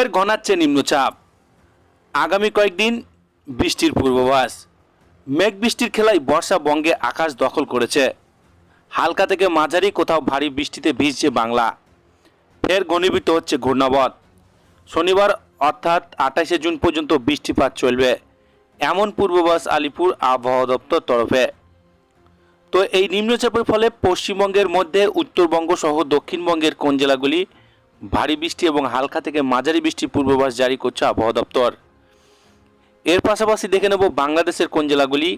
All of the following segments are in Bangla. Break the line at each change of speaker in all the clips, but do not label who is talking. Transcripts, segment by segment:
ফের ঘনাচ্ছে নিম্নচাপ। আগামী কয়েকদিন বৃষ্টির পূর্বাভাস। মেঘ বৃষ্টির খেলায় বর্ষা বঙ্গে আকাশ দখল করেছে। হালকা থেকে মাঝারি কোথাও ভারী বৃষ্টিতে ভিজছে বাংলা। ফের ঘনীভূত হচ্ছে ঘূর্ণাবধ শনিবার অর্থাৎ আঠাশে জুন পর্যন্ত বৃষ্টিপাত চলবে। এমন পূর্বাভাস আলিপুর আবহাওয়া দপ্তর তরফে। তো এই নিম্নচাপের ফলে পশ্চিমবঙ্গের মধ্যে উত্তরবঙ্গ সহ দক্ষিণবঙ্গের কোন জেলাগুলি ভারী বৃষ্টি এবং হালকা থেকে মাঝারি বৃষ্টির পূর্বাভাস জারি করছে আবহাওয়া দপ্তর। এর পাশাপাশি দেখে নেব বাংলাদেশের কোন জেলাগুলি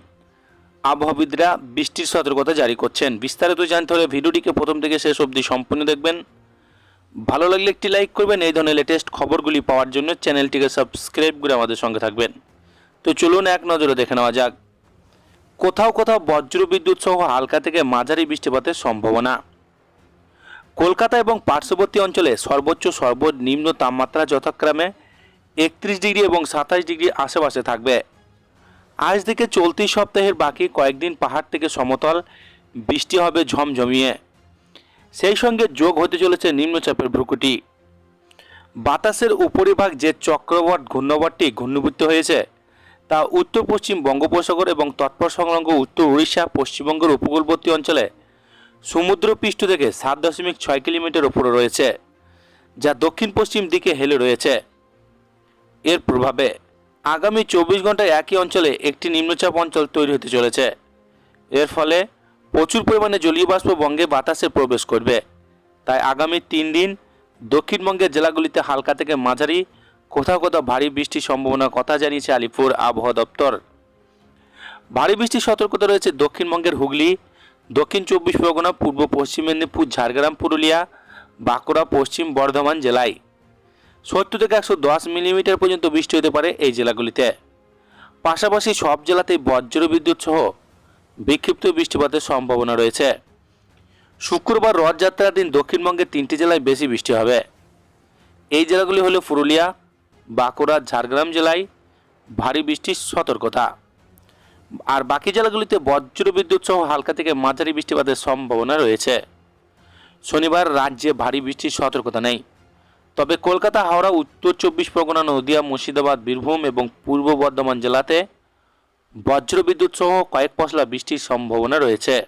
আবহাওয়াবিদরা বৃষ্টির সতর্কতা জারি করছেন। বিস্তারিত জানতে হলে ভিডিওটিকে প্রথম থেকে শেষ অবধি সম্পূর্ণ দেখবেন। ভালো লাগলে একটি লাইক করবেন, এই ধরনের লেটেস্ট খবরগুলি পাওয়ার জন্য চ্যানেলটিকে সাবস্ক্রাইব করে আমাদের সঙ্গে থাকবেন। তো চলুন এক নজরে দেখে নেওয়া যাক। কোথাও কোথাও বজ্র বিদ্যুৎ সহ হালকা থেকে মাঝারি বৃষ্টিপাতের সম্ভাবনা। কলকাতা এবং পার্শ্ববর্তী অঞ্চলে সর্বোচ্চ সর্বনিম্ন তাপমাত্রা যথাক্রমে একত্রিশ ডিগ্রি এবং সাতাশ ডিগ্রি আশেপাশে থাকবে। আজ থেকে চলতি সপ্তাহের বাকি কয়েকদিন পাহাড় থেকে সমতল, বৃষ্টি হবে ঝমঝমিয়ে। সেই সঙ্গে যোগ হতে চলেছে নিম্নচাপের ভ্রুকুটি। বাতাসের উপরিভাগ যে চক্রবট ঘূর্ণবটটি ঘূর্ণীভূত হয়েছে, তা উত্তর পশ্চিম বঙ্গোপসাগর এবং তৎপর সংলগ্ন উত্তর উড়িষ্যা, পশ্চিমবঙ্গের উপকূলবর্তী অঞ্চলে সমুদ্রপৃষ্ঠ থেকে সাত দশমিক ছয় কিলোমিটার ওপরে রয়েছে, যা দক্ষিণ পশ্চিম দিকে হেলে রয়েছে। এর প্রভাবে আগামী চব্বিশ ঘন্টায় একই অঞ্চলে একটি নিম্নচাপ অঞ্চল তৈরি হতে চলেছে। এর ফলে প্রচুর পরিমাণে জলীয় বাষ্প বঙ্গে বাতাসে প্রবেশ করবে। তাই আগামী তিন দিন দক্ষিণবঙ্গের জেলাগুলিতে হালকা থেকে মাঝারি, কোথাও কোথাও ভারী বৃষ্টির সম্ভাবনার কথা জানিয়েছে আলিপুর আবহাওয়া দপ্তর। ভারী বৃষ্টির সতর্কতা রয়েছে দক্ষিণবঙ্গের হুগলি দক্ষিণ চব্বিশ পরগনা, পূর্ব পশ্চিম মেদিনীপুর, ঝাড়গ্রাম, পুরুলিয়া, বাঁকুড়া, পশ্চিম বর্ধমান জেলায়। সত্তর থেকে একশো দশ মিলিমিটার পর্যন্ত বৃষ্টি হতে পারে এই জেলাগুলিতে। পাশাপাশি সব জেলাতেই বজ্র বিদ্যুৎ সহ বিক্ষিপ্ত বৃষ্টিপাতের সম্ভাবনা রয়েছে। শুক্রবার রথযাত্রার দিন দক্ষিণবঙ্গের তিনটি জেলায় বেশি বৃষ্টি হবে। এই জেলাগুলি হলো পুরুলিয়া, বাঁকুড়া, ঝাড়গ্রাম জেলায় ভারী বৃষ্টির সতর্কতা। আর বাকি জেলাগুলিতে বজ্র বিদ্যুৎ সহ হালকা থেকে মাঝারি বৃষ্টিপাতের সম্ভাবনা রয়েছে। শনিবার রাজ্যে ভারী বৃষ্টির সতর্কতা নেই। তবে কলকাতা, হাওড়া, উত্তর চব্বিশ পরগনা, নদিয়া, মুর্শিদাবাদ, বীরভূম এবং পূর্ব বর্ধমান জেলাতে বজ্র বিদ্যুৎ সহ কয়েক পশলা বৃষ্টির সম্ভাবনা রয়েছে।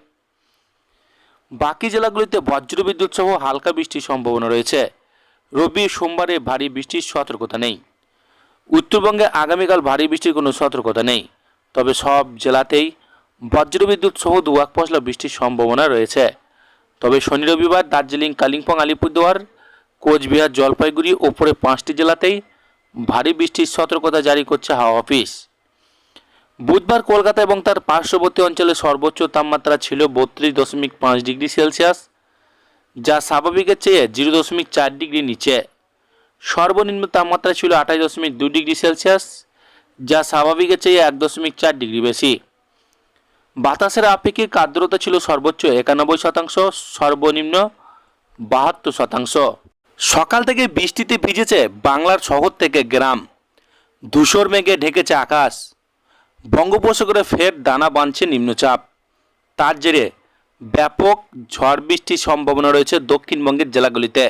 বাকি জেলাগুলিতে বজ্র বিদ্যুৎ সহ হালকা বৃষ্টির সম্ভাবনা রয়েছে। রবি সোমবারে ভারী বৃষ্টির সতর্কতা নেই। উত্তরবঙ্গে আগামীকাল ভারী বৃষ্টির কোনো সতর্কতা নেই। তবে সব জেলাতেই বজ্রবিদ্যুৎ সহ দু এক পশলা বৃষ্টির সম্ভাবনা রয়েছে। তবে শনি রবিবার দার্জিলিং, কালিম্পং, আলিপুরদুয়ার, কোচবিহার, জলপাইগুড়ি ওপরে পাঁচটি জেলাতেই ভারী বৃষ্টির সতর্কতা জারি করছে হাওয়া অফিস। বুধবার কলকাতা এবং তার পার্শ্ববর্তী অঞ্চলে সর্বোচ্চ তাপমাত্রা ছিল বত্রিশ দশমিক পাঁচ ডিগ্রি সেলসিয়াস, যা স্বাভাবিকের চেয়ে জিরো দশমিক চার ডিগ্রি নিচে। সর্বনিম্ন তাপমাত্রা ছিল আঠাশ দশমিক দু ডিগ্রি সেলসিয়াস যা স্বাভাবিকের চেয়ে এক দশমিক চার ডিগ্রি বেশি। বাতাসের আপেক্ষিক আর্দ্রতা ছিল সর্বোচ্চ একানব্বই শতাংশ, সর্বনিম্ন বাহাত্তর শতাংশ। সকাল থেকে বৃষ্টিতে ভিজেছে বাংলার শহর থেকে গ্রাম। ধূসর মেঘে ঢেকেছে আকাশ। বঙ্গোপসাগরে ফের দানা বাঁধছে নিম্নচাপ। তার জেরে ব্যাপক ঝড় বৃষ্টির সম্ভাবনা রয়েছে দক্ষিণবঙ্গের জেলাগুলিতে।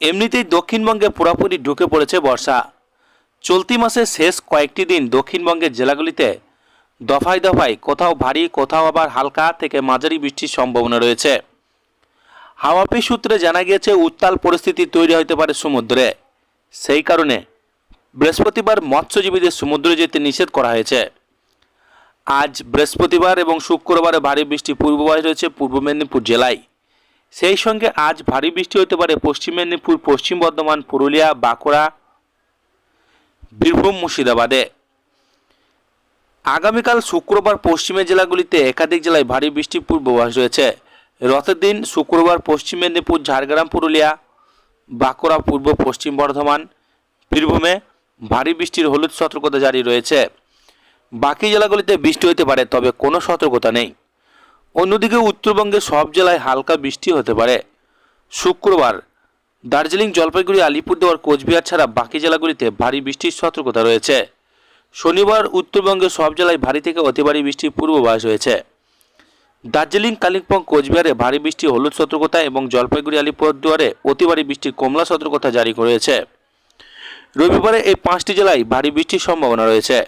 এমনিতেই দক্ষিণবঙ্গে পুরোপুরি ঢুকে পড়েছে বর্ষা। চলতি মাসের শেষ কয়েকটি দিন দক্ষিণবঙ্গের জেলাগুলিতে দফায় দফায় কোথাও ভারী, কোথাও আবার হালকা থেকে মাঝারি বৃষ্টির সম্ভাবনা রয়েছে। হাওয়াপি সূত্রে জানা গিয়েছে, উত্তাল পরিস্থিতি তৈরি হতে পারে সমুদ্রে। সেই কারণে বৃহস্পতিবার মৎস্যজীবীদের সমুদ্রে যেতে নিষেধ করা হয়েছে। আজ বৃহস্পতিবার এবং শুক্রবারে ভারী বৃষ্টি পূর্বাভাস রয়েছে পূর্ব মেদিনীপুর জেলায়। সেই সঙ্গে আজ ভারী বৃষ্টি হতে পারে পশ্চিম মেদিনীপুর, পশ্চিম বর্ধমান, পুরুলিয়া, বাঁকুড়া বীরভূম মুর্শিদাবাদে। আগামীকাল শুক্রবার পশ্চিমের জেলাগুলিতে একাধিক জেলায় ভারী বৃষ্টির পূর্বাভাস রয়েছে। রথের দিন শুক্রবার পশ্চিম মেদিনীপুর, ঝাড়গ্রাম, পুরুলিয়া, বাঁকুড়া, পূর্ব, পশ্চিম বর্ধমান, বীরভূমে ভারী বৃষ্টির হলুদ সতর্কতা জারি রয়েছে। বাকি জেলাগুলিতে বৃষ্টি হতে পারে, তবে কোনো সতর্কতা নেই। অন্যদিকে উত্তরবঙ্গের সব জেলায় হালকা বৃষ্টি হতে পারে। শুক্রবার দার্জিলিং, জলপাইগুড়ি, আলিপুরদুয়ার, কোচবিহার ছাড়া বাকি জেলাগুলিতে ভারী বৃষ্টির সতর্কতা রয়েছে। শনিবার উত্তরবঙ্গের সব জেলায় ভারী থেকে অতি ভারী বৃষ্টির পূর্বাভাস রয়েছে দার্জিলিং, কালিম্পং, কোচবিহারে ভারী বৃষ্টি, হলুদ সতর্কতা এবং জলপাইগুড়ি, আলিপুরদুয়ারে অতি ভারী বৃষ্টির কমলা সতর্কতা জারি করেছে। রবিবারে এই পাঁচটি জেলায় ভারী বৃষ্টির সম্ভাবনা রয়েছে।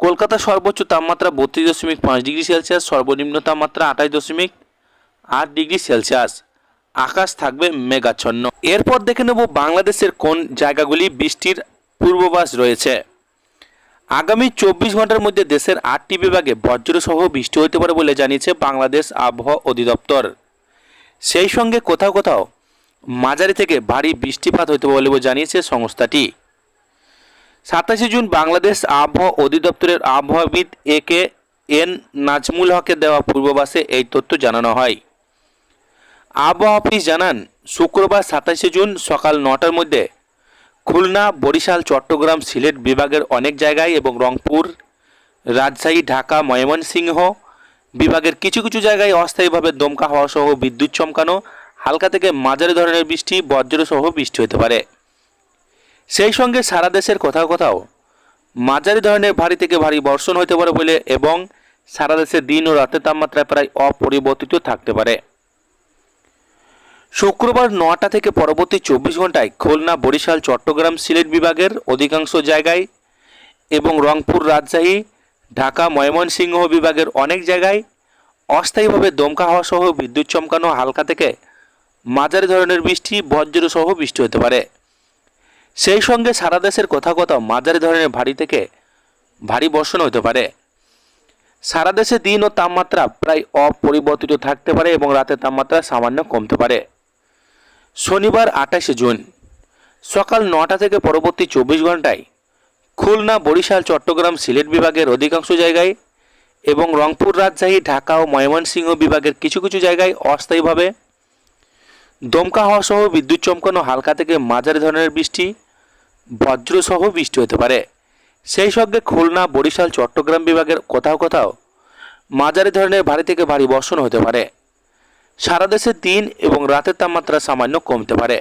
কলকাতা সর্বোচ্চ তাপমাত্রা বত্রিশ দশমিক পাঁচ ডিগ্রি সেলসিয়াস, সর্বনিম্ন তাপমাত্রা আঠাশ দশমিক আট ডিগ্রি সেলসিয়াস। আকাশ থাকবে মেঘাচ্ছন্ন। এরপর দেখে নেব বাংলাদেশের কোন জায়গাগুলি বৃষ্টির পূর্বাভাস রয়েছে। আগামী চব্বিশ ঘণ্টার মধ্যে দেশের আটটি বিভাগে বজ্রসহ বৃষ্টি হতে পারে বলে জানিয়েছে বাংলাদেশ আবহাওয়া অধিদপ্তর। সেই সঙ্গে কোথাও কোথাও মাঝারি থেকে ভারী বৃষ্টিপাত হতে পারে বলে জানিয়েছে সংস্থাটি। সাতাশে জুন বাংলাদেশ আবহাওয়া অধিদপ্তরের আবহাওয়াবিদ এ কে এন নাজমুল হকের দেওয়া পূর্বাভাসে এই তথ্য জানানো হয়। আবহাওয়া অফিস জানান, শুক্রবার সাতাশে জুন সকাল নটার মধ্যে খুলনা, বরিশাল, চট্টগ্রাম, সিলেট বিভাগের অনেক জায়গায় এবং রংপুর, রাজশাহী, ঢাকা, ময়মনসিংহ বিভাগের কিছু কিছু জায়গায় অস্থায়ীভাবে দমকা হওয়া সহ বিদ্যুৎ চমকানো, হালকা থেকে মাঝারি ধরনের বৃষ্টি, বজ্রসহ বৃষ্টি হতে পারে। সেই সঙ্গে সারা দেশের কোথাও কোথাও মাঝারি ধরনের ভারী থেকে ভারী বর্ষণ হতে পারে বলে এবং সারা দেশে দিন ও রাতের তাপমাত্রা প্রায় অপরিবর্তিত থাকতে পারে। শুক্রবার নটা থেকে পরবর্তী চব্বিশ ঘন্টায় খুলনা, বরিশাল, চট্টগ্রাম, সিলেট বিভাগের অধিকাংশ জায়গায় এবং রংপুর রাজশাহী, ঢাকা, ময়মনসিংহ বিভাগের অনেক জায়গায় অস্থায়ীভাবে দমকা হওয়া সহ বিদ্যুৎ চমকানো হালকা থেকে মাঝারি ধরনের বৃষ্টি, বজ্র সহ বৃষ্টি হতে পারে। সেই সঙ্গে সারা দেশের কোথাও কোথাও মাঝারি ধরনের ভারী থেকে ভারী বর্ষণ হতে পারে। সারা দেশে দিন ও তাপমাত্রা প্রায় অপরিবর্তিত থাকতে পারে এবং রাতের তাপমাত্রা সামান্য কমতে পারে। শনিবার আঠাশে জুন। সকাল নটা থেকে পরবর্তী চব্বিশ ঘন্টায় খুলনা, বরিশাল, চট্টগ্রাম, সিলেট বিভাগের অধিকাংশ জায়গায় এবং রংপুর, রাজশাহী, ঢাকা ও ময়মনসিংহ বিভাগের কিছু কিছু জায়গায় অস্থায়ীভাবে। দমকা হওয়া সহ বিদ্যুৎ চমকানো হালকা থেকে মাঝারি ধরনের বৃষ্টি বজ্রসহ বৃষ্টি হতে পারে। সেই সঙ্গে খুলনা, বরিশাল, চট্টগ্রাম বিভাগের কোথাও কোথাও মাঝারি ধরনের ভারী থেকে ভারী বর্ষণ হতে পারে। সারা দেশে দিন এবং রাতের তাপমাত্রা সামান্য কমতে পারে।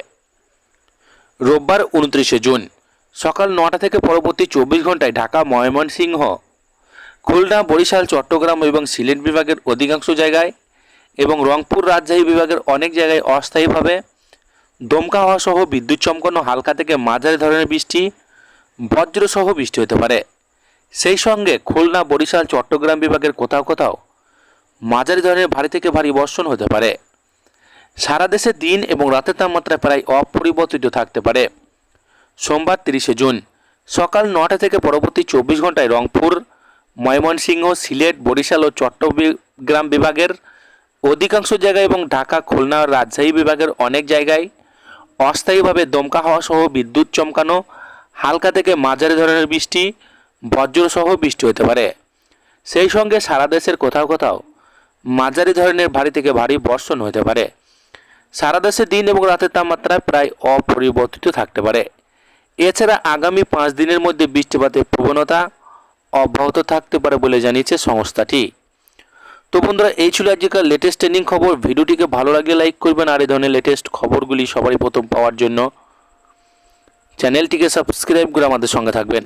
রোববার উনত্রিশে জুন, সকাল নটা থেকে পরবর্তী চব্বিশ ঘন্টায় ঢাকা, ময়মনসিংহ, খুলনা, বরিশাল, চট্টগ্রাম এবং সিলেট বিভাগের অধিকাংশ জায়গায় এবং রংপুর রাজশাহী বিভাগের অনেক জায়গায় অস্থায়ীভাবে দমকা হওয়া সহ বিদ্যুৎ চমকানো হালকা থেকে মাঝারি ধরনের বৃষ্টি, বজ্রসহ বৃষ্টি হতে পারে। সেই সঙ্গে খুলনা, বরিশাল, চট্টগ্রাম বিভাগের কোথাও কোথাও মাঝারি ধরনের ভারী থেকে ভারী বর্ষণ হতে পারে। সারা দেশে দিন এবং রাতের তাপমাত্রা প্রায় অপরিবর্তিত থাকতে পারে। সোমবার তিরিশে জুন, সকাল নটা থেকে পরবর্তী চব্বিশ ঘন্টায় রংপুর, ময়মনসিংহ, সিলেট, বরিশাল ও চট্টগ্রাম বিভাগের অধিকাংশ জায়গায় এবং ঢাকা, খুলনা, রাজশাহী বিভাগের অনেক জায়গায় অস্থায়ীভাবে দমকা হওয়া সহ বিদ্যুৎ চমকানো, হালকা থেকে মাঝারি ধরনের বৃষ্টি, বজ্রসহ বৃষ্টি হতে পারে। সেই সঙ্গে সারা দেশের কোথাও কোথাও মাঝারি ধরনের ভারী থেকে ভারী বর্ষণ হতে পারে। সারা দেশে দিন এবং রাতের তাপমাত্রা প্রায় অপরিবর্তিত থাকতে পারে। এছাড়া আগামী পাঁচ দিনের মধ্যে বৃষ্টিপাতের প্রবণতা অব্যাহত থাকতে পারে বলে জানিয়েছে সংস্থাটি। তো বন্ধুরা, এই ছিল আজকের লেটেস্ট ট্রেন্ডিং খবর। ভিডিওটিকে ভালো লাগলে লাইক করবেন আর এই ধরনের লেটেস্ট খবরগুলি সবারই প্রথম পাওয়ার জন্য চ্যানেলটিকে সাবস্ক্রাইব করে আমাদের সঙ্গে থাকবেন।